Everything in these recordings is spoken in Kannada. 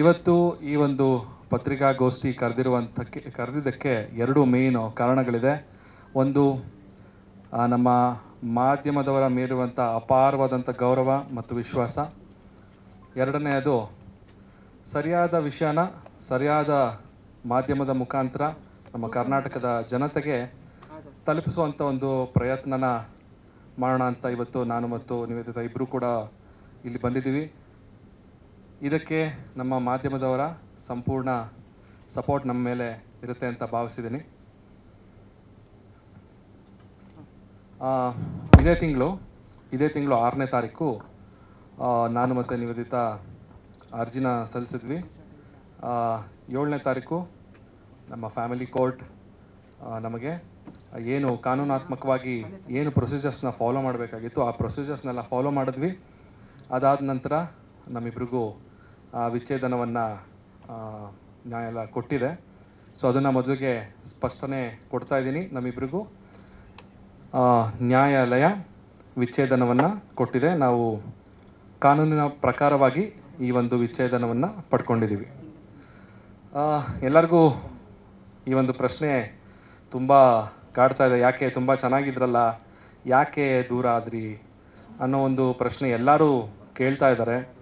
ಇವತ್ತು ಈ ಒಂದು ಪತ್ರಿಕಾಗೋಷ್ಠಿ ಕರೆದಿರುವಂಥಕ್ಕೆ ಕರೆದಿದ್ದಕ್ಕೆ ಎರಡು ಮೇಯ್ನು ಕಾರಣಗಳಿದೆ. ಒಂದು ನಮ್ಮ ಮಾಧ್ಯಮದವರ ಮೇಲಿರುವಂಥ ಅಪಾರವಾದಂಥ ಗೌರವ ಮತ್ತು ವಿಶ್ವಾಸ. ಎರಡನೆಯದು, ಸರಿಯಾದ ವಿಷಯನ ಸರಿಯಾದ ಮಾಧ್ಯಮದ ಮುಖಾಂತರ ನಮ್ಮ ಕರ್ನಾಟಕದ ಜನತೆಗೆ ತಲುಪಿಸುವಂಥ ಒಂದು ಪ್ರಯತ್ನನ ಮಾಡೋಣ ಅಂತ ಇವತ್ತು ನಾನು ಮತ್ತು ನಿವೇದಿತ ಇಬ್ಬರು ಕೂಡ ಇಲ್ಲಿ ಬಂದಿದ್ದೀವಿ. ಇದಕ್ಕೆ ನಮ್ಮ ಮಾಧ್ಯಮದವರ ಸಂಪೂರ್ಣ ಸಪೋರ್ಟ್ ನಮ್ಮ ಮೇಲೆ ಇರುತ್ತೆ ಅಂತ ಭಾವಿಸಿದ್ದೀನಿ. ಇದೇ ತಿಂಗಳು ಇದೇ ತಿಂಗಳು ಆರನೇ ತಾರೀಕು ನಾನು ಮತ್ತು ನಿವೇದಿತ ಅರ್ಜಿನ ಸಲ್ಲಿಸಿದ್ವಿ. ಏಳನೇ ತಾರೀಕು ನಮ್ಮ ಫ್ಯಾಮಿಲಿ ಕೋರ್ಟ್ ನಮಗೆ ಏನು ಕಾನೂನಾತ್ಮಕವಾಗಿ ಏನು ಪ್ರೊಸೀಜರ್ಸ್ನ ಫಾಲೋ ಮಾಡಬೇಕಾಗಿತ್ತು ಆ ಪ್ರೊಸೀಜರ್ಸ್ನೆಲ್ಲ ಫಾಲೋ ಮಾಡಿದ್ವಿ. ಅದಾದ ನಂತರ ನಮ್ಮಿಬ್ರಿಗೂ ವಿಚ್ಛೇದನವನ್ನು ನ್ಯಾಯಾಲಯ ಕೊಟ್ಟಿದೆ. ಸೊ ಅದನ್ನು ಮೊದಲಿಗೆ ಸ್ಪಷ್ಟನೆ ಕೊಡ್ತಾ ಇದ್ದೀನಿ ನಮ್ಮಿಬ್ರಿಗೂ. ಆ, ನ್ಯಾಯಾಲಯ ವಿಚ್ಛೇದನವನ್ನು ಕೊಟ್ಟಿದೆ. ನಾವು ಕಾನೂನಿನ ಪ್ರಕಾರವಾಗಿ ಈ ಒಂದು ವಿಚ್ಛೇದನವನ್ನು ಪಡ್ಕೊಂಡಿದ್ದೀವಿ ಎಲ್ಲರಿಗೂ ಈ ಒಂದು ಪ್ರಶ್ನೆ ತುಂಬ ಕಾಡ್ತಾ ಇದೆ. ಯಾಕೆ ತುಂಬ ಚೆನ್ನಾಗಿದ್ರಲ್ಲ ಯಾಕೆ ದೂರ ಆದ್ರಿ ಅನ್ನೋ ಒಂದು ಪ್ರಶ್ನೆ ಎಲ್ಲರೂ ಕೇಳ್ತಾ ಇದ್ದಾರೆ.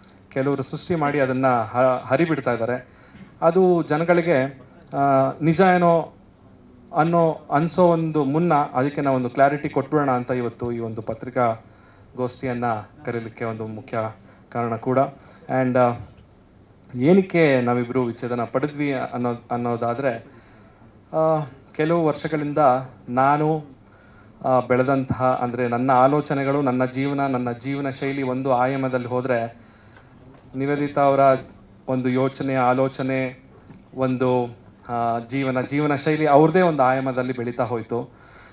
ಕೆಲವರು ಸೃಷ್ಟಿ ಮಾಡಿ ಅದನ್ನು ಹರಿಬಿಡ್ತಾ ಇದ್ದಾರೆ. ಅದು ಜನಗಳಿಗೆ ನಿಜ ಏನೋ ಅನ್ನೋ ಅನ್ಸೋ ಒಂದು ಮುನ್ನ ಅದಕ್ಕೆ ನಾವು ಒಂದು ಕ್ಲಾರಿಟಿ ಕೊಟ್ಬಿಡೋಣ ಅಂತ ಇವತ್ತು ಈ ಒಂದು ಪತ್ರಿಕಾ ಗೋಷ್ಠಿಯನ್ನು ಕರೀಲಿಕ್ಕೆ ಒಂದು ಮುಖ್ಯ ಕಾರಣ ಕೂಡ. ಆ್ಯಂಡ್ ಏನಕ್ಕೆ ನಾವಿಬ್ಬರು ವಿಚ್ಛೇದನ ಪಡೆದ್ವಿ ಅನ್ನೋ, ಅನ್ನೋದಾದರೆ ಕೆಲವು ವರ್ಷಗಳಿಂದ ನಾನು ಬೆಳೆದಂತಹ ಅಂದರೆ ನನ್ನ ಆಲೋಚನೆಗಳು, ನನ್ನ ಜೀವನ ನನ್ನ ಜೀವನ ಶೈಲಿ ಒಂದು ಆಯಾಮದಲ್ಲಿ ಹೋದರೆ ನಿವೇದಿತಾ ಅವರ ಒಂದು ಯೋಚನೆ, ಆಲೋಚನೆ, ಒಂದು ಜೀವನ ಜೀವನ ಶೈಲಿ ಅವ್ರದ್ದೇ ಒಂದು ಆಯಾಮದಲ್ಲಿ ಬೆಳೀತಾ ಹೋಯಿತು.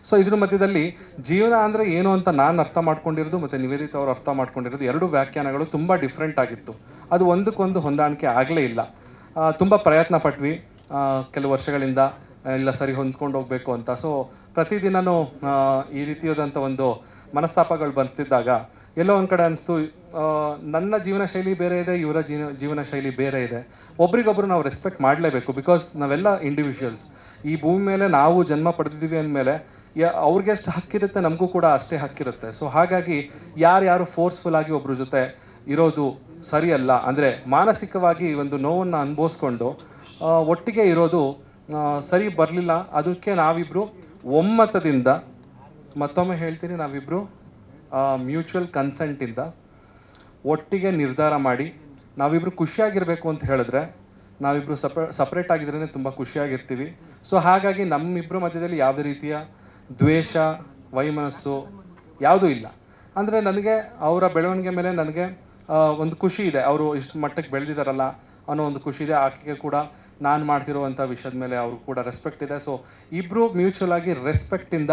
ಸೊ ಇದ್ರ ಮಧ್ಯದಲ್ಲಿ ಜೀವನ ಅಂದರೆ ಏನು ಅಂತ ನಾನು ಅರ್ಥ ಮಾಡ್ಕೊಂಡಿರೋದು ಮತ್ತು ನಿವೇದಿತ ಅವರು ಅರ್ಥ ಮಾಡ್ಕೊಂಡಿರೋದು ಎರಡು ವ್ಯಾಖ್ಯಾನಗಳು ತುಂಬ ಡಿಫ್ರೆಂಟ್ ಆಗಿತ್ತು. ಅದು ಒಂದಕ್ಕೊಂದು ಹೊಂದಾಣಿಕೆ ಆಗಲೇ ಇಲ್ಲ. ತುಂಬ ಪ್ರಯತ್ನ ಪಟ್ವಿ ಕೆಲವು ವರ್ಷಗಳಿಂದ ಎಲ್ಲ ಸರಿ ಹೊಂದ್ಕೊಂಡು ಹೋಗಬೇಕು ಅಂತ. ಸೊ ಪ್ರತಿದಿನನೂ ಈ ರೀತಿಯಾದಂಥ ಒಂದು ಮನಸ್ತಾಪಗಳು ಬರ್ತಿದ್ದಾಗ ಎಲ್ಲೋ ಒಂದು ಕಡೆ ಅನಿಸ್ತು ನನ್ನ ಜೀವನ ಶೈಲಿ ಬೇರೆ ಇದೆ, ಇವರ ಜೀವನ ಜೀವನ ಶೈಲಿ ಬೇರೆ ಇದೆ. ಒಬ್ರಿಗೊಬ್ರು ನಾವು ರೆಸ್ಪೆಕ್ಟ್ ಮಾಡಲೇಬೇಕು ಬಿಕಾಸ್ ನಾವೆಲ್ಲ ಇಂಡಿವಿಜುವಲ್ಸ್ ಈ ಭೂಮಿ ಮೇಲೆ ನಾವು ಜನ್ಮ ಪಡೆದಿದ್ದೀವಿ ಅಂದಮೇಲೆ ಅವ್ರಿಗೆ ಎಷ್ಟು ಹಕ್ಕಿರುತ್ತೆ, ನಮಗೂ ಕೂಡ ಅಷ್ಟೇ ಹಕ್ಕಿರುತ್ತೆ. ಸೊ ಹಾಗಾಗಿ ಯಾರ್ಯಾರು ಫೋರ್ಸ್ಫುಲ್ ಆಗಿ ಒಬ್ರ ಜೊತೆ ಇರೋದು ಸರಿಯಲ್ಲ. ಅಂದರೆ ಮಾನಸಿಕವಾಗಿ ಒಂದು ನೋವನ್ನು ಅನುಭವಿಸ್ಕೊಂಡು ಒಟ್ಟಿಗೆ ಇರೋದು ಸರಿ ಬರಲಿಲ್ಲ, ಅದಕ್ಕೆ ನಾವಿಬ್ಬರು ಒಮ್ಮತದಿಂದ ಮತ್ತೊಮ್ಮೆ ಹೇಳ್ತೀನಿ ನಾವಿಬ್ಬರು ಮ್ಯೂಚುವಲ್ ಕನ್ಸೆಂಟಿಂದ ಒಟ್ಟಿಗೆ ನಿರ್ಧಾರ ಮಾಡಿ ನಾವಿಬ್ಬರು ಖುಷಿಯಾಗಿರಬೇಕು ಅಂತ ಹೇಳಿದ್ರೆ ನಾವಿಬ್ಬರು ಸಪ್ರೇ ಸಪ್ರೇಟ್ ಆಗಿದ್ರೇ ತುಂಬ ಖುಷಿಯಾಗಿರ್ತೀವಿ. ಸೊ ಹಾಗಾಗಿ ನಮ್ಮಿಬ್ಬರ ಮಧ್ಯದಲ್ಲಿ ಯಾವುದೇ ರೀತಿಯ ದ್ವೇಷ, ವೈಮನಸ್ಸು ಯಾವುದೂ ಇಲ್ಲ. ಅಂದರೆ ನನಗೆ ಅವರ ಬೆಳವಣಿಗೆ ಮೇಲೆ ನನಗೆ ಒಂದು ಖುಷಿ ಇದೆ. ಅವರು ಇಷ್ಟು ಮಟ್ಟಕ್ಕೆ ಬೆಳೆದಿದ್ದಾರಲ್ಲ ಅನ್ನೋ ಒಂದು ಖುಷಿ ಇದೆ. ಆಕೆಗೆ ಕೂಡ ನಾನು ಮಾಡ್ತಿರುವಂಥ ವಿಷಯದ ಮೇಲೆ ಅವರು ಕೂಡ ರೆಸ್ಪೆಕ್ಟ್ ಇದೆ. ಸೊ ಇಬ್ಬರು ಮ್ಯೂಚುವಲ್ ಆಗಿ ರೆಸ್ಪೆಕ್ಟಿಂದ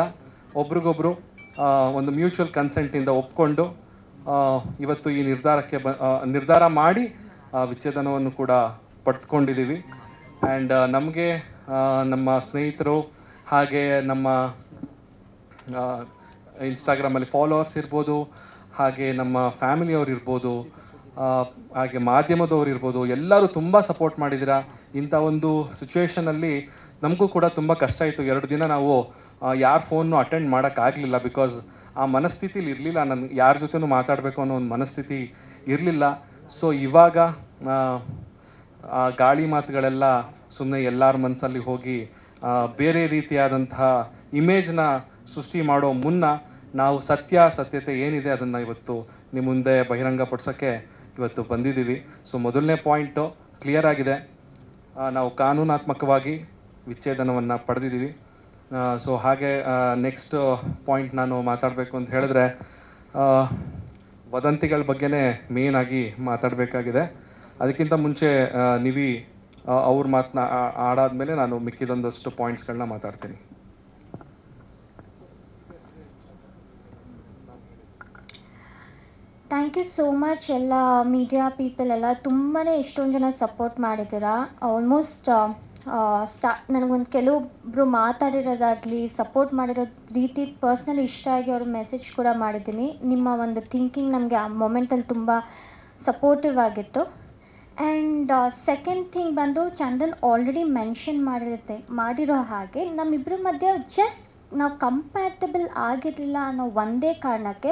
ಒಬ್ರಿಗೊಬ್ರು ಒಂದು ಮ್ಯೂಚುವಲ್ ಕನ್ಸೆಂಟಿಂದ ಒಪ್ಕೊಂಡು ಇವತ್ತು ಈ ನಿರ್ಧಾರಕ್ಕೆ ಬ ನಿರ್ಧಾರ ಮಾಡಿ ವಿಚ್ಛೇದನವನ್ನು ಕೂಡ ಪಡೆದುಕೊಂಡಿದ್ದೀವಿ. ಆ್ಯಂಡ್ ನಮಗೆ ನಮ್ಮ ಸ್ನೇಹಿತರು ಹಾಗೆ ನಮ್ಮ ಇನ್ಸ್ಟಾಗ್ರಾಮಲ್ಲಿ ಫಾಲೋವರ್ಸ್ ಇರ್ಬೋದು, ಹಾಗೆ ನಮ್ಮ ಫ್ಯಾಮಿಲಿಯವ್ರು ಇರ್ಬೋದು ಹಾಗೆ ಮಾಧ್ಯಮದವ್ರು ಇರ್ಬೋದು, ಎಲ್ಲರೂ ತುಂಬ ಸಪೋರ್ಟ್ ಮಾಡಿದ್ದೀರಾ. ಇಂಥ ಒಂದು ಸಿಚುವೇಷನಲ್ಲಿ ನಮಗೂ ಕೂಡ ತುಂಬ ಕಷ್ಟ ಇತ್ತು ಎರಡು ದಿನ ನಾವು ಯಾರ ಫೋನ್ನು ಅಟೆಂಡ್ ಮಾಡೋಕ್ಕಾಗಲಿಲ್ಲ ಬಿಕಾಸ್ ಆ ಮನಸ್ಥಿತಿಲಿ ಇರಲಿಲ್ಲ. ನನ್ಗೆ ಯಾರ ಜೊತೆನೂ ಮಾತಾಡಬೇಕು ಅನ್ನೋ ಒಂದು ಮನಸ್ಥಿತಿ ಇರಲಿಲ್ಲ. ಸೊ ಇವಾಗ ಆ, ಗಾಳಿ ಮಾತುಗಳೆಲ್ಲ ಸುಮ್ಮನೆ ಎಲ್ಲರ ಮನಸ್ಸಲ್ಲಿ ಹೋಗಿ ಬೇರೆ ರೀತಿಯಾದಂತಹ ಇಮೇಜ್ನ ಸೃಷ್ಟಿ ಮಾಡೋ ಮುನ್ನ ನಾವು ಸತ್ಯ ಸತ್ಯತೆ ಏನಿದೆ ಅದನ್ನು ಇವತ್ತು ನಿಮ್ಮ ಮುಂದೆ ಬಹಿರಂಗಪಡಿಸೋಕ್ಕೆ ಇವತ್ತು ಬಂದಿದ್ದೀವಿ. ಸೊ ಮೊದಲನೇ ಪಾಯಿಂಟು ಕ್ಲಿಯರ್ ಆಗಿದೆ. ನಾವು ಕಾನೂನಾತ್ಮಕವಾಗಿ ವಿಚ್ಛೇದನವನ್ನು ಪಡೆದಿದ್ದೀವಿ. ಸೊ ಹಾಗೆ ನೆಕ್ಸ್ಟ್ ಪಾಯಿಂಟ್ ನಾನು ಮಾತಾಡಬೇಕು ಅಂತ ಹೇಳಿದ್ರೆ ವದಂತಿಗಳ ಬಗ್ಗೆನೇ ಮೇನ್ ಆಗಿ ಮಾತಾಡಬೇಕಾಗಿದೆ. ಅದಕ್ಕಿಂತ ಮುಂಚೆ ನಿವಿ ಅವ್ರ ಮಾತನ್ನ ಆಡಾದ್ಮೇಲೆ ನಾನು ಮಿಕ್ಕಿದೊಂದಷ್ಟು ಪಾಯಿಂಟ್ಸ್ಗಳನ್ನ ಮಾತಾಡ್ತೀನಿ. ಥ್ಯಾಂಕ್ ಯು ಸೋ ಮಚ್ ಎಲ್ಲ ಮೀಡಿಯಾ ಪೀಪಲ್ ಎಲ್ಲ ತುಂಬಾ ಎಷ್ಟೊಂದು ಜನ ಸಪೋರ್ಟ್ ಮಾಡಿದ್ದೀರಾ. ಆಲ್ಮೋಸ್ಟ್ ಸ್ಟಾ ನನಗೊಂದು ಕೆಲವೊಬ್ಬರು ಮಾತಾಡಿರೋದಾಗಲಿ ಸಪೋರ್ಟ್ ಮಾಡಿರೋ ರೀತಿ ಪರ್ಸ್ನಲಿ ಇಷ್ಟ ಆಗಿ ಅವ್ರ ಮೆಸೇಜ್ ಕೂಡ ಮಾಡಿದ್ದೀನಿ. ನಿಮ್ಮ ಒಂದು ಥಿಂಕಿಂಗ್ ನಮಗೆ ಆ ಮೊಮೆಂಟಲ್ಲಿ ತುಂಬ ಸಪೋರ್ಟಿವ್ ಆಗಿತ್ತು. ಆ್ಯಂಡ್ ಸೆಕೆಂಡ್ ಥಿಂಗ್ ಬಂದು ಚಂದನ್ ಆಲ್ರೆಡಿ ಮೆನ್ಷನ್ ಮಾಡಿರುತ್ತೆ, ಮಾಡಿರೋ ಹಾಗೆ ನಮ್ಮಿಬ್ಬರ ಮಧ್ಯೆ ಜಸ್ಟ್ ನಾವು ಕಂಪ್ಯಾಟಬಲ್ ಆಗಿರಲಿಲ್ಲ ಅನ್ನೋ ಒಂದೇ ಕಾರಣಕ್ಕೆ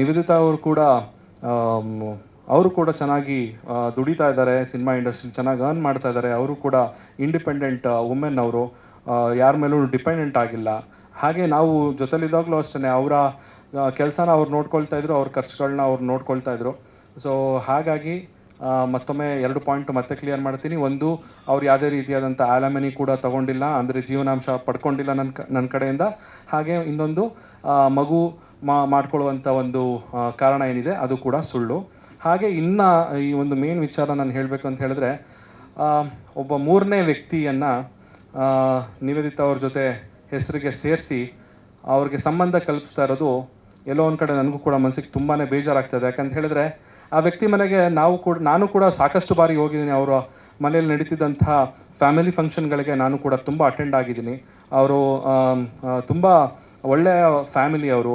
ನಿವೇದಿತಾ ಅವರು ಕೂಡ ಅವರು ಕೂಡ ಚೆನ್ನಾಗಿ ದುಡಿತಾ ಇದ್ದಾರೆ, ಸಿನಿಮಾ ಇಂಡಸ್ಟ್ರಿ ಚೆನ್ನಾಗಿ ಅರ್ನ್ ಮಾಡ್ತಾ ಇದ್ದಾರೆ. ಅವರು ಕೂಡ ಇಂಡಿಪೆಂಡೆಂಟ್ ವುಮೆನ್ ಅವರು ಯಾರ ಮೇಲೂ ಡಿಪೆಂಡೆಂಟ್ ಆಗಿಲ್ಲ. ಹಾಗೆ ನಾವು ಜೊತೆಲಿದ್ದಾಗಲೂ ಅಷ್ಟೇ ಅವರ ಕೆಲಸನ ಅವ್ರು ನೋಡ್ಕೊಳ್ತಾ ಇದ್ರು, ಅವ್ರ ಖರ್ಚುಗಳನ್ನ ಅವ್ರು ನೋಡ್ಕೊಳ್ತಾ ಇದ್ರು. ಸೊ ಹಾಗಾಗಿ ಮತ್ತೊಮ್ಮೆ ಎರಡು ಪಾಯಿಂಟ್ ಮತ್ತೆ ಕ್ಲಿಯರ್ ಮಾಡ್ತೀನಿ. ಒಂದು, ಅವ್ರು ಯಾವುದೇ ರೀತಿಯಾದಂಥ ಆಲಮನಿ ಕೂಡ ತಗೊಂಡಿಲ್ಲ, ಅಂದರೆ ಜೀವನಾಂಶ ಪಡ್ಕೊಂಡಿಲ್ಲ ನನ್ನ ನನ್ನ ಕಡೆಯಿಂದ. ಹಾಗೆ ಇನ್ನೊಂದು ಮಗು ಮಾ ಮಾಡ್ಕೊಳ್ಳುವಂಥ ಒಂದು ಕಾರಣ ಏನಿದೆ, ಅದು ಕೂಡ ಸುಳ್ಳು. ಹಾಗೆ ಇನ್ನು ಈ ಒಂದು ಮೇನ್ ವಿಚಾರ ನಾನು ಹೇಳಬೇಕು ಅಂತ ಹೇಳಿದ್ರೆ ಒಬ್ಬ ಮೂರನೇ ವ್ಯಕ್ತಿಯನ್ನು ನಿವೇದಿತ ಅವ್ರ ಜೊತೆ ಹೆಸರಿಗೆ ಸೇರಿಸಿ ಅವ್ರಿಗೆ ಸಂಬಂಧ ಕಲ್ಪಿಸ್ತಾ ಇರೋದು ಎಲ್ಲೋ ಒಂದು ಕಡೆ ನನಗೂ ಕೂಡ ಮನಸ್ಸಿಗೆ ತುಂಬಾ ಬೇಜಾರಾಗ್ತದೆ. ಯಾಕಂತ ಹೇಳಿದ್ರೆ, ಆ ವ್ಯಕ್ತಿ ಮನೆಗೆ ನಾವು ಕೂಡ, ನಾನು ಕೂಡ ಸಾಕಷ್ಟು ಬಾರಿ ಹೋಗಿದ್ದೀನಿ. ಅವರ ಮನೆಯಲ್ಲಿ ನಡೀತಿದ್ದಂಥ ಫ್ಯಾಮಿಲಿ ಫಂಕ್ಷನ್ಗಳಿಗೆ ನಾನು ಕೂಡ ತುಂಬ ಅಟೆಂಡ್ ಆಗಿದ್ದೀನಿ. ಅವರು ತುಂಬ ಒಳ್ಳೆಯ ಫ್ಯಾಮಿಲಿ ಅವರು.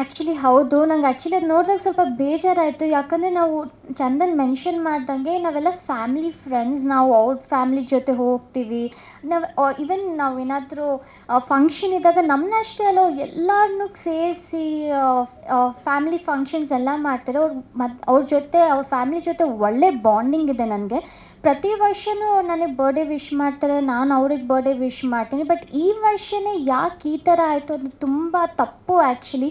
ಆ್ಯಕ್ಚುಲಿ ಹೌದು. ನಂಗೆ ಆ್ಯಕ್ಚುಲಿ ಅದು ನೋಡಿದಾಗ ಸ್ವಲ್ಪ ಬೇಜಾರಾಯಿತು. ಯಾಕಂದರೆ ನಾವು ಚಂದನ್ ಮೆನ್ಷನ್ ಮಾಡ್ದಂಗೆ ನಾವೆಲ್ಲ ಫ್ಯಾಮಿಲಿ ಫ್ರೆಂಡ್ಸ್ ನಾವು ಅವ್ರ ಫ್ಯಾಮಿಲಿ ಜೊತೆ ಹೋಗ್ತೀವಿ. ನಾವು ಈವನ್ ನಾವು ಏನಾದರೂ ಫಂಕ್ಷನ್ ಇದ್ದಾಗ ನಮ್ಮನ್ನಷ್ಟೇ ಅಲ್ಲ, ಅವ್ರು ಎಲ್ಲರನ್ನೂ ಸೇರಿಸಿ ಫ್ಯಾಮಿಲಿ ಫಂಕ್ಷನ್ಸ್ ಎಲ್ಲ ಮಾಡ್ತಾರೆ. ಅವ್ರು ಮತ್ತು ಅವ್ರ ಜೊತೆ, ಅವ್ರ ಫ್ಯಾಮಿಲಿ ಜೊತೆ ಒಳ್ಳೆ ಬಾಂಡಿಂಗ್ ಇದೆ ನನಗೆ. ಪ್ರತಿ ವರ್ಷವೂ ನನಗೆ ಬರ್ಡೇ ವಿಶ್ ಮಾಡ್ತಾರೆ. ನಾನು ಅವ್ರಿಗೆ ಬರ್ಡೇ ವಿಶ್ ಮಾಡ್ತೀನಿ. ಬಟ್ ಈ ವರ್ಷನೇ ಯಾಕೆ ಈ ಥರ ಆಯಿತು ಅದು ತುಂಬ ತಪ್ಪು ಆ್ಯಕ್ಚುಲಿ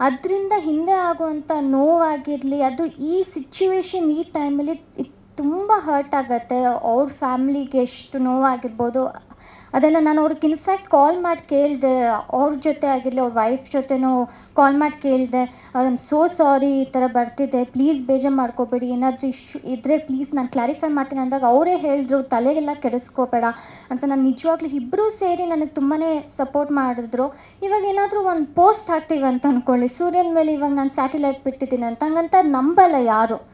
ಅದರಿಂದ ಹಿಂದೆ ಆಗುವಂಥ ನೋವಾಗಿರಲಿ ಅದು ಈ ಸಿಚುವೇಶನ್ ಈ ಟೈಮಲ್ಲಿ ತುಂಬ ಹರ್ಟ್ ಆಗುತ್ತೆ. ಅವ್ರ ಫ್ಯಾಮ್ಲಿಗೆ ಎಷ್ಟು ನೋವಾಗಿರ್ಬೋದು. ಅದೆಲ್ಲ ನಾನು ಅವ್ರಿಗೆ ಇನ್ಫ್ಯಾಕ್ಟ್ ಕಾಲ್ ಮಾಡಿ ಕೇಳಿದೆ. ಅವ್ರ ಜೊತೆ ಆಗಿರಲಿ, ಅವ್ರ ವೈಫ್ ಜೊತೆನೂ ಕಾಲ್ ಮಾಡಿ ಕೇಳಿದೆ. ಐ ಸೋ ಸಾರಿ ಈ ಥರ ಬರ್ತಿದೆ. ಪ್ಲೀಸ್ ಬೇಜಾರು ಮಾಡ್ಕೋಬೇಡಿ. ಏನಾದರೂ ಇಶ್ಯೂ ಇದ್ದರೆ ಪ್ಲೀಸ್ ನಾನು ಕ್ಲಾರಿಫೈ ಮಾಡ್ತೀನಿ. ಅಂದಾಗ ಅವರೇ ಹೇಳಿದ್ರು, ತಲೆಗೆಲ್ಲ ಕೆಡಿಸ್ಕೋಬೇಡ. ಅಂತ ನಾನು ನಿಜವಾಗ್ಲೂ ಇಬ್ಬರೂ ಸೇರಿ ನನಗೆ ತುಂಬಾ ಸಪೋರ್ಟ್ ಮಾಡಿದ್ರು. ಇವಾಗ ಏನಾದರೂ ಒಂದು ಪೋಸ್ಟ್ ಹಾಕ್ತೀವಿ ಅಂತ ಅಂದ್ಕೊಳ್ಳಿ ಸೂರ್ಯನ ಮೇಲೆ ಇವಾಗ ನಾನು ಸ್ಯಾಟಿಲೈಟ್ ಬಿಟ್ಟಿದ್ದೀನಿ ಅಂತ. ಹಂಗಂತ ನಂಬಲ್ಲ ಯಾರು.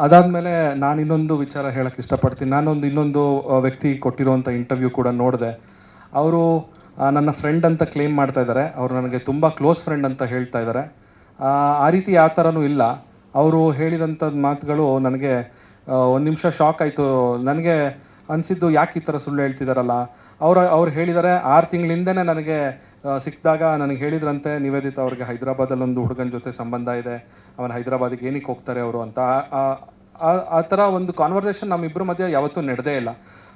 ಅದಾದಮೇಲೆ ನಾನು ಇನ್ನೊಂದು ವಿಚಾರ ಹೇಳಕ್ಕೆ ಇಷ್ಟಪಡ್ತೀನಿ. ನಾನೊಂದು ಇನ್ನೊಂದು ವ್ಯಕ್ತಿ ಕೊಟ್ಟಿರುವಂಥ ಇಂಟರ್ವ್ಯೂ ಕೂಡ ನೋಡಿದೆ. ಅವರು ನನ್ನ ಫ್ರೆಂಡ್ ಅಂತ ಕ್ಲೇಮ್ ಮಾಡ್ತಾ ಇದ್ದಾರೆ ಅವರು ನನಗೆ ತುಂಬ ಕ್ಲೋಸ್ ಫ್ರೆಂಡ್ ಅಂತ ಹೇಳ್ತಾ ಇದ್ದಾರೆ ಆ, ರೀತಿ ಯಾವ ಥರನೂ ಇಲ್ಲ. ಅವರು ಹೇಳಿದಂಥ ಮಾತುಗಳು ನನಗೆ ಒಂದು ನಿಮಿಷ ಶಾಕ್ ಆಯಿತು. ನನಗೆ ಅನಿಸಿದ್ದು ಯಾಕೆ ಈ ಥರ ಸುಳ್ಳು ಹೇಳ್ತಿದ್ದಾರಲ್ಲ ಅವರು ಅವ್ರು ಹೇಳಿದ್ದಾರೆ ಆರು ತಿಂಗಳಿಂದನೇ ನನಗೆ ಸಿಕ್ಕಿದಾಗ ನನಗೆ ಹೇಳಿದ್ರಂತೆ, ನಿವೇದಿತ ಅವ್ರಿಗೆ ಹೈದರಾಬಾದಲ್ಲಿ ಒಂದು ಹುಡುಗನ ಜೊತೆ ಸಂಬಂಧ ಇದೆ, ಅವನು ಹೈದರಾಬಾದಿಗೆ ಏನಕ್ಕೆ ಹೋಗ್ತಾರೆ ಅವರು ಅಂತ. ಆ- ಥರ ಒಂದು ಕಾನ್ವರ್ಸೇಷನ್ ನಮ್ಮಿಬ್ಬರ ಮಧ್ಯೆ ಯಾವತ್ತೂ ನಡೆದೇ ಇಲ್ಲ.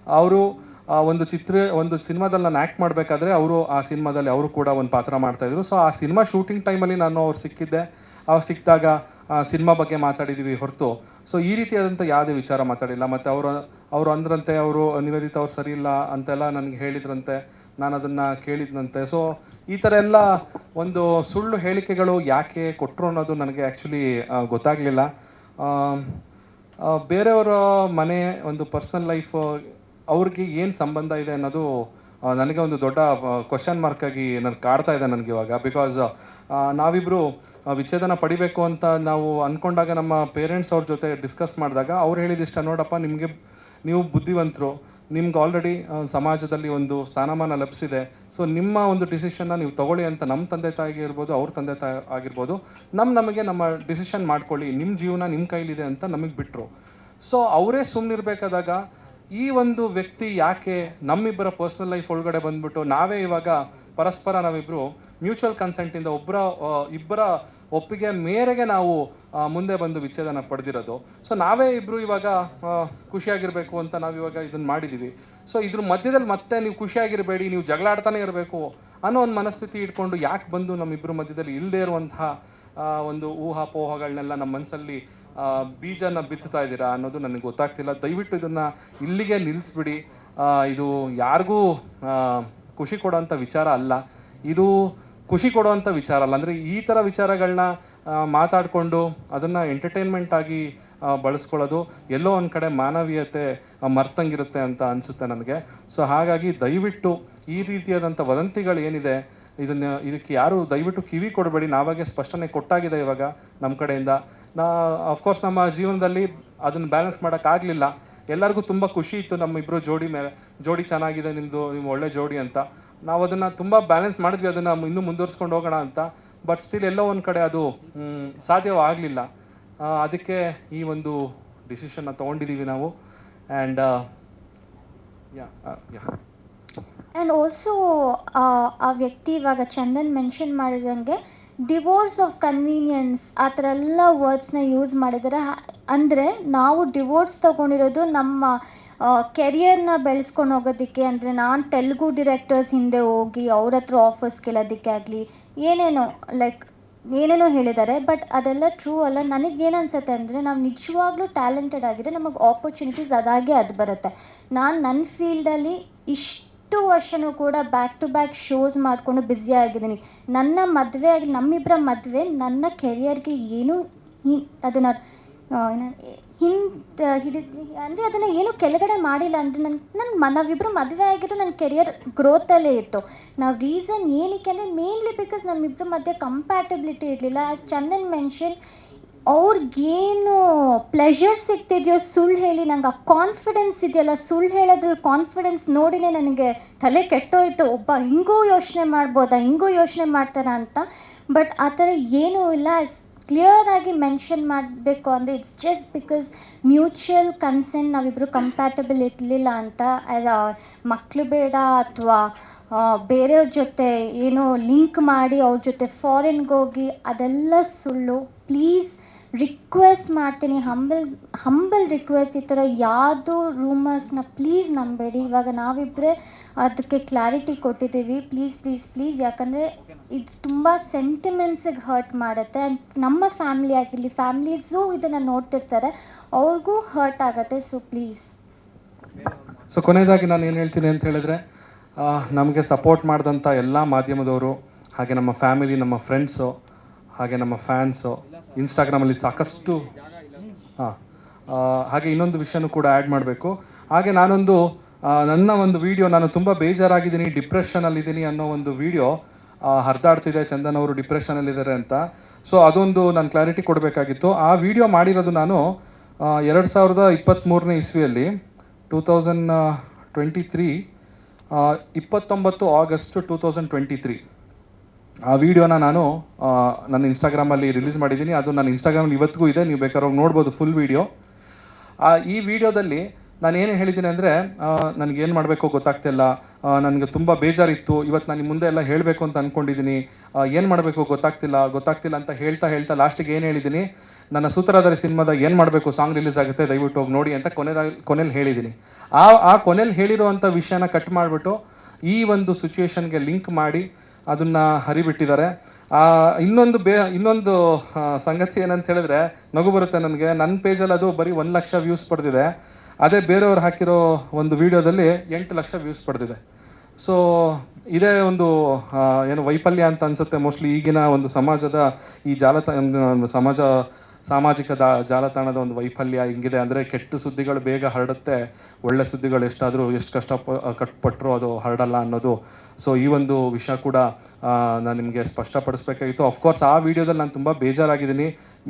ಅವರು ಒಂದು ಚಿತ್ರ, ಒಂದು ಸಿನಿಮಾದಲ್ಲಿ ನಾನು ಆ್ಯಕ್ಟ್ ಮಾಡಬೇಕಾದ್ರೆ ಅವರು ಆ ಸಿನಿಮಾದಲ್ಲಿ ಅವರು ಕೂಡ ಒಂದು ಪಾತ್ರ ಮಾಡ್ತಾಯಿದ್ರು ಸೊ ಆ ಸಿನಿಮಾ ಶೂಟಿಂಗ್ ಟೈಮಲ್ಲಿ ನಾನು ಅವ್ರು ಸಿಕ್ಕಿದ್ದೆ. ಅವ್ರು ಸಿಕ್ಕಿದಾಗ ಸಿನಿಮಾ ಬಗ್ಗೆ ಮಾತಾಡಿದ್ದೀವಿ ಹೊರತು. ಸೊ ಈ ರೀತಿಯಾದಂಥ ಯಾವುದೇ ವಿಚಾರ ಮಾತಾಡಿಲ್ಲ. ಮತ್ತು ಅವರು ಅವರು ಅಂದ್ರಂತೆ, ಅವರು, ನಿವೇದಿತ ಅವ್ರು ಸರಿ ಇಲ್ಲ ಅಂತೆಲ್ಲ ನನಗೆ ಹೇಳಿದ್ರಂತೆ. ನಾನು ಅದನ್ನು ಕೇಳಿದ್ನಂತೆ. ಸೊ ಈ ಥರ ಎಲ್ಲ ಒಂದು ಸುಳ್ಳು ಹೇಳಿಕೆಗಳು ಯಾಕೆ ಕೊಟ್ಟರು ಅನ್ನೋದು ನನಗೆ ಆ್ಯಕ್ಚುಲಿ ಗೊತ್ತಾಗಲಿಲ್ಲ. ಬೇರೆಯವರ ಮನೆ, ಒಂದು ಪರ್ಸನಲ್ ಲೈಫ್ ಅವ್ರಿಗೆ ಏನು ಸಂಬಂಧ ಇದೆ ಅನ್ನೋದು ನನಗೆ ಒಂದು ದೊಡ್ಡ ಕ್ವಶನ್ ಮಾರ್ಕ್ ಆಗಿ ನನಗೆ ಕಾಡ್ತಾ ಇದೆ ನನಗೆ ಇವಾಗ. ಬಿಕಾಸ್ ನಾವಿಬ್ಬರು ವಿಚ್ಛೇದನ ಪಡಿಬೇಕು ಅಂತ ನಾವು ಅಂದ್ಕೊಂಡಾಗ ನಮ್ಮ ಪೇರೆಂಟ್ಸ್ ಅವ್ರ ಜೊತೆ ಡಿಸ್ಕಸ್ ಮಾಡಿದಾಗ ಅವ್ರು ಹೇಳಿದಿಷ್ಟ ನೋಡಪ್ಪ, ನಿಮಗೆ, ನೀವು ಬುದ್ಧಿವಂತರು. ನಿಮ್ಗೆ ಆಲ್ರೆಡಿ ಸಮಾಜದಲ್ಲಿ ಒಂದು ಸ್ಥಾನಮಾನ ಲಭಿಸಿದೆ. ಸೊ ನಿಮ್ಮ ಒಂದು ಡಿಸಿಷನ್ನ ನೀವು ತಗೊಳ್ಳಿ ಅಂತ ನಮ್ಮ ತಂದೆ ತಾಯಿಗೆ ಇರ್ಬೋದು, ಅವ್ರ ತಂದೆ ತಾಯಿ ಆಗಿರ್ಬೋದು. ನಮ್ಮ ನಮಗೆ ನಮ್ಮ ಡಿಸಿಷನ್ ಮಾಡ್ಕೊಳ್ಳಿ. ನಿಮ್ಮ ಜೀವನ ನಿಮ್ಮ ಕೈಲಿದೆ ಅಂತ ನಮಗೆ ಬಿಟ್ಟರು ಸೊ ಅವರೇ ಸುಮ್ಮನಿರ್ಬೇಕಾದಾಗ ಈ ಒಂದು ವ್ಯಕ್ತಿ ಯಾಕೆ ನಮ್ಮಿಬ್ಬರ ಪರ್ಸ್ನಲ್ ಲೈಫ್ ಒಳಗಡೆ ಬಂದ್ಬಿಟ್ಟು ನಾವೇ ಇವಾಗ ಪರಸ್ಪರ ನಾವಿಬ್ಬರು ಮ್ಯೂಚುವಲ್ ಕನ್ಸೆಂಟಿಂದ ಒಬ್ಬರ ಇಬ್ಬರ ಒಪ್ಪಿಗೆ ಮೇರೆಗೆ ನಾವು ಮುಂದೆ ಬಂದು ವಿಚ್ಛೇದನ ಪಡೆದಿರೋದು. ಸೊ ನಾವೇ ಇಬ್ರು ಇವಾಗ ಖುಷಿಯಾಗಿರಬೇಕು ಅಂತ ನಾವು ಇವಾಗ ಇದನ್ನ ಮಾಡಿದೀವಿ. ಸೊ ಇದ್ರ ಮಧ್ಯದಲ್ಲಿ ಮತ್ತೆ ನೀವು ಖುಷಿಯಾಗಿರಬೇಡಿ, ನೀವು ಜಗಳ ಆಡ್ತಾನೆ ಇರಬೇಕು ಅನ್ನೋ ಒಂದು ಮನಸ್ಥಿತಿ ಇಟ್ಕೊಂಡು ಯಾಕೆ ಬಂದು ನಮ್ಮಿಬ್ಬರ ಮಧ್ಯದಲ್ಲಿ ಇಲ್ಲದೆ ಇರುವಂತಹ ಒಂದು ಊಹಾಪೋಹಗಳನ್ನೆಲ್ಲ ನಮ್ಮ ಮನಸ್ಸಲ್ಲಿ ಬೀಜನ ಬಿತ್ತುತ್ತಾ ಇದ್ದೀರಾ ಅನ್ನೋದು ನನಗೆ ಗೊತ್ತಾಗ್ತಿಲ್ಲ. ದಯವಿಟ್ಟು ಇದನ್ನ ಇಲ್ಲಿಗೆ ನಿಲ್ಲಿಸ್ಬಿಡಿ ಇದು ಯಾರಿಗೂ ಖುಷಿ ಕೊಡೋಂಥ ವಿಚಾರ ಅಲ್ಲ. ಇದು ಖುಷಿ ಕೊಡುವಂಥ ವಿಚಾರ ಅಲ್ಲ. ಅಂದರೆ ಈ ಥರ ವಿಚಾರಗಳನ್ನ ಮಾತಾಡಿಕೊಂಡು ಅದನ್ನು ಎಂಟರ್ಟೈನ್ಮೆಂಟ್ ಆಗಿ ಬಳಸ್ಕೊಳ್ಳೋದು ಎಲ್ಲೋ ಒಂದು ಕಡೆ ಮಾನವೀಯತೆ ಮರ್ತಂಗಿರುತ್ತೆ ಅಂತ ಅನಿಸುತ್ತೆ ನನಗೆ. ಸೊ ಹಾಗಾಗಿ ದಯವಿಟ್ಟು ಈ ರೀತಿಯಾದಂಥ ವದಂತಿಗಳು ಏನಿದೆ, ಇದನ್ನ, ಇದಕ್ಕೆ ಯಾರು ದಯವಿಟ್ಟು ಕಿವಿ ಕೊಡಬೇಡಿ, ನಾವಾಗೆ ಸ್ಪಷ್ಟನೆ ಕೊಟ್ಟಾಗಿದೆ ಇವಾಗ ನಮ್ಮ ಕಡೆಯಿಂದ. ನಾ ಅಫ್ಕೋರ್ಸ್ ನಮ್ಮ ಜೀವನದಲ್ಲಿ ಅದನ್ನು ಬ್ಯಾಲೆನ್ಸ್ ಮಾಡೋಕ್ಕಾಗಲಿಲ್ಲ ಎಲ್ಲರಿಗೂ ತುಂಬ ಖುಷಿ ಇತ್ತು ನಮ್ಮ ಇಬ್ಬರು ಜೋಡಿ ಮೇಲೆ ಜೋಡಿ ಚೆನ್ನಾಗಿದೆ ನಿಮ್ಮದು ನಿಮ್ಮ ಒಳ್ಳೆ ಜೋಡಿ ಅಂತ. ನಾವು ಅದನ್ನು ತುಂಬ ಬ್ಯಾಲೆನ್ಸ್ ಮಾಡಿದ್ವಿ, ಅದನ್ನು ಇನ್ನೂ ಮುಂದುವರ್ಸ್ಕೊಂಡು ಹೋಗೋಣ ಅಂತ. ಬಟ್ ಸ್ಟಿಲ್ ಎಲ್ಲೋ ಒಂದು ಕಡೆ ಅದು ಸಾಧ್ಯವೂ ಆಗಲಿಲ್ಲ ಅದಕ್ಕೆ ಈ ಒಂದು ಡಿಸಿಷನ್ನ ತೊಗೊಂಡಿದ್ದೀವಿ ನಾವು. ಆ್ಯಂಡ್ ಆ್ಯಂಡ್ ಆಲ್ಸೋ ಆ ವ್ಯಕ್ತಿ ಇವಾಗ ಚಂದನ್ ಮೆನ್ಷನ್ ಮಾಡಿದಂಗೆ ಡಿವೋರ್ಸ್ ಆಫ್ ಕನ್ವೀನಿಯನ್ಸ್ ಆ ಥರ ಎಲ್ಲ ವರ್ಡ್ಸ್ನ ಯೂಸ್ ಮಾಡಿದ್ದಾರೆ ಅಂದರೆ ನಾವು ಡಿವೋರ್ಸ್ ತೊಗೊಂಡಿರೋದು ನಮ್ಮ ಕೆರಿಯರ್ನ ಬೆಳೆಸ್ಕೊಂಡು ಹೋಗೋದಕ್ಕೆ. ಅಂದರೆ ನಾನು ತೆಲುಗು ಡಿರೆಕ್ಟರ್ಸ್ ಹಿಂದೆ ಹೋಗಿ ಅವ್ರ ಹತ್ರ ಆಫರ್ಸ್ ಕೇಳೋದಕ್ಕೆ ಆಗಲಿ ಏನೇನೋ ಲೈಕ್ ಏನೇನೋ ಹೇಳಿದ್ದಾರೆ ಬಟ್ ಅದೆಲ್ಲ ಟ್ರೂ ಅಲ್ಲ. ನನಗೇನು ಅನ್ಸುತ್ತೆ ಅಂದರೆ, ನಾವು ನಿಜವಾಗ್ಲೂ ಟ್ಯಾಲೆಂಟೆಡ್ ಆಗಿದ್ರೆ ನಮಗೆ ಆಪರ್ಚುನಿಟೀಸ್ ಅದಾಗೆ ಅದು ಬರುತ್ತೆ. ನಾನು ನನ್ನ ಫೀಲ್ಡಲ್ಲಿ ಇಷ್ಟು ವರ್ಷನೂ ಕೂಡ ಬ್ಯಾಕ್ ಟು ಬ್ಯಾಕ್ ಶೋಸ್ ಮಾಡಿಕೊಂಡು ಬ್ಯುಸಿ ಆಗಿದ್ದೀನಿ. ನನ್ನ ಮದುವೆ ಆಗಿ ನಮ್ಮಿಬ್ಬರ ಮದುವೆ, ನನ್ನ ಕೆರಿಯರ್ಗೆ ಏನೂ ಅದನ್ನು ಹಿಂದೆ ಹಿಡಿಸಿ ಅಂದರೆ ಅದನ್ನು ಏನು ಕೆಳಗಡೆ ಮಾಡಿಲ್ಲ ಅಂದರೆ ನನ್ನ ನನ್ನ ನಾವಿಬ್ಬರು ಮದುವೆ ಆಗಿರೋ ನನ್ನ ಕೆರಿಯರ್ ಗ್ರೋತಲ್ಲೇ ಇತ್ತು. ನಾವು ರೀಸನ್ ಏನಕ್ಕೆ ಅಂದರೆ ಮೇನ್ಲಿ ಬಿಕಾಸ್ ನಮ್ಮಿಬ್ಬರ ಮಧ್ಯೆ ಕಂಪ್ಯಾಟಬಿಲಿಟಿ ಇರಲಿಲ್ಲ. ಆ್ಯಸ್ ಚಂದನ್ ಮೆನ್ಷನ್ ಅವ್ರಿಗೇನು ಪ್ಲೆಷರ್ ಸಿಗ್ತಿದೆಯೋ ಸುಳ್ಳು ಹೇಳಿ, ನಂಗೆ ಆ ಕಾನ್ಫಿಡೆನ್ಸ್ ಇದೆಯಲ್ಲ, ಸುಳ್ಳು ಹೇಳೋದ್ರಲ್ಲಿ ಕಾನ್ಫಿಡೆನ್ಸ್ ನೋಡಿನೇ ನನಗೆ ತಲೆ ಕೆಟ್ಟೋಯ್ತು. ಒಬ್ಬ ಹಿಂಗೂ ಯೋಚನೆ ಮಾಡ್ಬೋದಾ, ಹಿಂಗೂ ಯೋಚನೆ ಮಾಡ್ತಾರ ಅಂತ. ಬಟ್ ಆ ಥರ ಏನೂ ಇಲ್ಲ. ಕ್ಲಿಯರ್ ಆಗಿ ಮೆನ್ಷನ್ ಮಾಡಬೇಕು ಅಂದರೆ it's just because mutual consent ನಾವಿಬ್ಬರು ಕಂಪ್ಯಾಟಬಲ್ ಇರಲಿಲ್ಲ ಅಂತ ಮಕ್ಕಳು ಬೇಡ ಅಥವಾ ಬೇರೆಯವ್ರ ಜೊತೆ ಏನೋ ಲಿಂಕ್ ಮಾಡಿ ಅವ್ರ ಜೊತೆ ಫಾರಿನ್ಗೆ ಹೋಗಿ ಅದೆಲ್ಲ ಸುಳ್ಳು. ಪ್ಲೀಸ್ ರಿಕ್ವೆಸ್ಟ್ ಮಾಡ್ತೀನಿ ಹಂಬಲ್ ಹಂಬಲ್ ರಿಕ್ವೆಸ್ಟ್ ಈ ಥರ ಯಾವುದೋ ರೂಮರ್ಸ್ನ ಪ್ಲೀಸ್ ನಂಬೇಡಿ. ಇವಾಗ ನಾವಿಬ್ಬರೇ ಅದಕ್ಕೆ ಕ್ಲಾರಿಟಿ ಕೊಟ್ಟಿದ್ದೀವಿ. ಪ್ಲೀಸ್ ಪ್ಲೀಸ್ ಪ್ಲೀಸ್ ಯಾಕಂದರೆ ಇದು ತುಂಬ ಸೆಂಟಿಮೆಂಟ್ಸಿಗೆ ಹರ್ಟ್ ಮಾಡುತ್ತೆ. ಆ್ಯಂಡ್ ನಮ್ಮ ಫ್ಯಾಮಿಲಿ ಆಗಿರಲಿ ಫ್ಯಾಮಿಲೀಸು ಇದನ್ನು ನೋಡ್ತಿರ್ತಾರೆ. ಅವ್ರಿಗೂ ಹರ್ಟ್ ಆಗುತ್ತೆ. ಸೊ ಪ್ಲೀಸ್ ಸೊ ಕೊನೆಯದಾಗಿ ನಾನು ಏನು ಹೇಳ್ತೀನಿ ಅಂತ ಹೇಳಿದ್ರೆ ನಮಗೆ ಸಪೋರ್ಟ್ ಮಾಡಿದಂಥ ಎಲ್ಲ ಮಾಧ್ಯಮದವರು, ಹಾಗೆ ನಮ್ಮ ಫ್ಯಾಮಿಲಿ ನಮ್ಮ ಫ್ರೆಂಡ್ಸು ಹಾಗೆ ನಮ್ಮ ಫ್ಯಾನ್ಸು ಇನ್ಸ್ಟಾಗ್ರಾಮಲ್ಲಿ ಸಾಕಷ್ಟು, ಹಾಂ ಹಾಗೆ ಇನ್ನೊಂದು ವಿಷಯನೂ ಕೂಡ ಆ್ಯಡ್ ಮಾಡಬೇಕು. ಹಾಗೆ ನಾನೊಂದು ನನ್ನ ಒಂದು ವಿಡಿಯೋ ನಾನು ತುಂಬ ಬೇಜಾರಾಗಿದ್ದೀನಿ, ಡಿಪ್ರೆಷನಲ್ಲಿದ್ದೀನಿ ಅನ್ನೋ ಒಂದು ವಿಡಿಯೋ ಹರಿದಾಡ್ತಿದೆ, ಚಂದನ್ ಅವರು ಡಿಪ್ರೆಷನಲ್ಲಿದ್ದಾರೆ ಅಂತ. ಸೊ ಅದೊಂದು ನಾನು ಕ್ಲಾರಿಟಿ ಕೊಡಬೇಕಾಗಿತ್ತು. ಆ ವಿಡಿಯೋ ಮಾಡಿರೋದು ನಾನು ಎರಡು ಸಾವಿರದ ಇಪ್ಪತ್ತ್ಮೂರನೇ ಇಸ್ವಿಯಲ್ಲಿ, ಟೂ ತೌಸಂಡ್ ಟ್ವೆಂಟಿ ತ್ರೀ ಇಪ್ಪತ್ತೊಂಬತ್ತು August two thousand twenty three ಆ ವಿಡಿಯೋನ ನಾನು ನನ್ನ ಇನ್ಸ್ಟಾಗ್ರಾಮಲ್ಲಿ ರಿಲೀಸ್ ಮಾಡಿದ್ದೀನಿ. ಅದು ನನ್ನ ಇನ್ಸ್ಟಾಗ್ರಾಮಲ್ಲಿ ಇವತ್ತಿಗೂ ಇದೆ. ನೀವು ಬೇಕಾದ್ರೆ ಹೋಗಿ ನೋಡ್ಬೋದು ಫುಲ್ ವಿಡಿಯೋ ಆ, ಈ ವಿಡಿಯೋದಲ್ಲಿ ನಾನು ಏನು ಹೇಳಿದ್ದೀನಿ ಅಂದರೆ ನನಗೆ ಏನು ಮಾಡಬೇಕು ಗೊತ್ತಾಗ್ತಿಲ್ಲ ನನಗೆ ತುಂಬ ಬೇಜಾರಿತ್ತು. ಇವತ್ತು ನಾನು ಮುಂದೆ ಎಲ್ಲ ಹೇಳಬೇಕು ಅಂತ ಅಂದ್ಕೊಂಡಿದ್ದೀನಿ ಏನು ಮಾಡಬೇಕು ಗೊತ್ತಾಗ್ತಿಲ್ಲ. ಗೊತ್ತಾಗ್ತಿಲ್ಲ ಅಂತ ಹೇಳ್ತಾ ಹೇಳ್ತಾ ಲಾಸ್ಟಿಗೆ ಏನು ಹೇಳಿದ್ದೀನಿ? ನನ್ನ ಸೂತ್ರಧಾರಿ ಸಿನಿಮಾದ ಏನು ಮಾಡಬೇಕು ಸಾಂಗ್ ರಿಲೀಸ್ ಆಗುತ್ತೆ ದಯವಿಟ್ಟು ಹೋಗಿ ನೋಡಿ ಅಂತ ಕೊನೆದಾಗ ಕೊನೆಯಲ್ಲಿ ಹೇಳಿದ್ದೀನಿ. ಆ ಆ ಕೊನೆಯಲ್ಲಿ ಹೇಳಿರುವಂಥ ವಿಷಯನ ಕಟ್ ಮಾಡಿಬಿಟ್ಟು ಈ ಒಂದು ಸಿಚುವೇಶನ್ಗೆ ಲಿಂಕ್ ಮಾಡಿ ಅದನ್ನ ಹರಿಬಿಟ್ಟಿದ್ದಾರೆ. ಆ, ಇನ್ನೊಂದು ಬೇ ಇನ್ನೊಂದು ಸಂಗತಿ ಏನಂತ ಹೇಳಿದ್ರೆ ನಗು ಬರುತ್ತೆ ನನಗೆ. ನನ್ನ ಪೇಜಲ್ಲಿ ಅದು ಬರೀ ಒಂದು ಲಕ್ಷ ವ್ಯೂಸ್ ಪಡೆದಿದೆ. ಅದೇ ಬೇರೆಯವ್ರು ಹಾಕಿರೋ ಒಂದು ವಿಡಿಯೋದಲ್ಲಿ ಎಂಟು ಲಕ್ಷ ವ್ಯೂಸ್ ಪಡೆದಿದೆ. ಸೊ ಇದೇ ಒಂದು ಏನು ವೈಫಲ್ಯ ಅಂತ ಅನ್ಸುತ್ತೆ. ಮೋಸ್ಟ್ಲಿ ಈಗಿನ ಒಂದು ಸಮಾಜದ ಈ ಜಾಲತಾಣ ಸಮಾಜ ಸಾಮಾಜಿಕ ದಾ, ಜಾಲತಾಣದ ಒಂದು ವೈಫಲ್ಯ ಹಿಂಗಿದೆ ಅಂದರೆ ಕೆಟ್ಟ ಸುದ್ದಿಗಳು ಬೇಗ ಹರಡುತ್ತೆ. ಒಳ್ಳೆ ಸುದ್ದಿಗಳು ಎಷ್ಟಾದರೂ ಎಷ್ಟು ಕಷ್ಟ ಕಟ್ಪಟ್ಟರು ಅದು ಹರಡಲ್ಲ ಅನ್ನೋದು. ಸೊ ಈ ಒಂದು ವಿಷಯ ಕೂಡ ನಾನು ನಿಮಗೆ ಸ್ಪಷ್ಟಪಡಿಸ್ಬೇಕಾಗಿತ್ತು. ಅಫ್ಕೋರ್ಸ್ ಆ ವಿಡಿಯೋದಲ್ಲಿ ನಾನು ತುಂಬ ಬೇಜಾರಾಗಿದ್ದೀನಿ.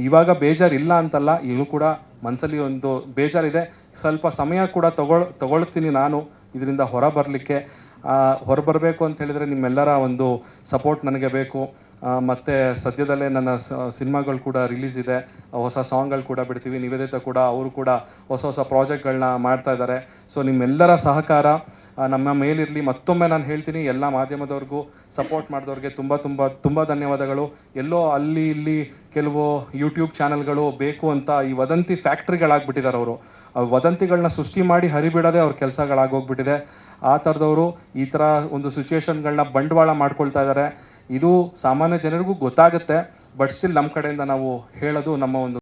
ಇವಾಗ ಬೇಜಾರಿಲ್ಲ ಅಂತಲ್ಲ ಈಗಲೂ ಕೂಡ ಮನಸ್ಸಲ್ಲಿ ಒಂದು ಬೇಜಾರಿದೆ. ಸ್ವಲ್ಪ ಸಮಯ ಕೂಡ ತಗೊಳ್, ತಗೊಳ್ತೀನಿ ನಾನು ಇದರಿಂದ ಹೊರ ಬರಲಿಕ್ಕೆ. ಹೊರ ಬರಬೇಕು ಅಂತ ಹೇಳಿದರೆ ನಿಮ್ಮೆಲ್ಲರ ಒಂದು ಸಪೋರ್ಟ್ ನನಗೆ ಬೇಕು. ಮತ್ತೆ ಸದ್ಯದಲ್ಲೇ ನನ್ನ ಸಿನಿಮಾಗಳು ಕೂಡ ರಿಲೀಸ್ ಇದೆ. ಹೊಸ ಸಾಂಗ್ಗಳು ಕೂಡ ಬಿಡ್ತೀವಿ. ನಿವೇದಿತ ಕೂಡ, ಅವರು ಕೂಡ ಹೊಸ ಹೊಸ ಪ್ರಾಜೆಕ್ಟ್ಗಳನ್ನ ಮಾಡ್ತಾ ಇದ್ದಾರೆ. ಸೊ ನಿಮ್ಮೆಲ್ಲರ ಸಹಕಾರ ನಮ್ಮ ಮೇಲಿರಲಿ. ಮತ್ತೊಮ್ಮೆ ನಾನು ಹೇಳ್ತೀನಿ, ಎಲ್ಲ ಮಾಧ್ಯಮದವ್ರಿಗೂ ಸಪೋರ್ಟ್ ಮಾಡಿದವ್ರಿಗೆ ತುಂಬ ತುಂಬ ತುಂಬ ಧನ್ಯವಾದಗಳು. ಎಲ್ಲೋ ಅಲ್ಲಿ ಇಲ್ಲಿ ಕೆಲವು ಯೂಟ್ಯೂಬ್ ಚಾನಲ್ಗಳು ಬೇಕು ಅಂತ ಈ ವದಂತಿ ಫ್ಯಾಕ್ಟ್ರಿಗಳಾಗ್ಬಿಟ್ಟಿದ್ದಾರೆ ಅವರು. ವದಂತಿಗಳನ್ನ ಸೃಷ್ಟಿ ಮಾಡಿ ಹರಿಬಿಡದೆ ಅವ್ರ ಕೆಲಸಗಳಾಗೋಗ್ಬಿಟ್ಟಿದೆ. ಆ ಥರದವರು ಈ ಥರ ಒಂದು ಸಿಚುವೇಶನ್ಗಳನ್ನ ಬಂಡವಾಳ ಮಾಡ್ಕೊಳ್ತಾ ಇದ್ದಾರೆ. ಇದು ಸಾಮಾನ್ಯ ಜನರಿಗೂ ಗೊತ್ತಾಗುತ್ತೆ ಬಟ್ ಸ್ಟಿಲ್ ನಮ್ಮ ಕಡೆಯಿಂದ ನಾವು ಹೇಳೋದು ನಮ್ಮ ಒಂದು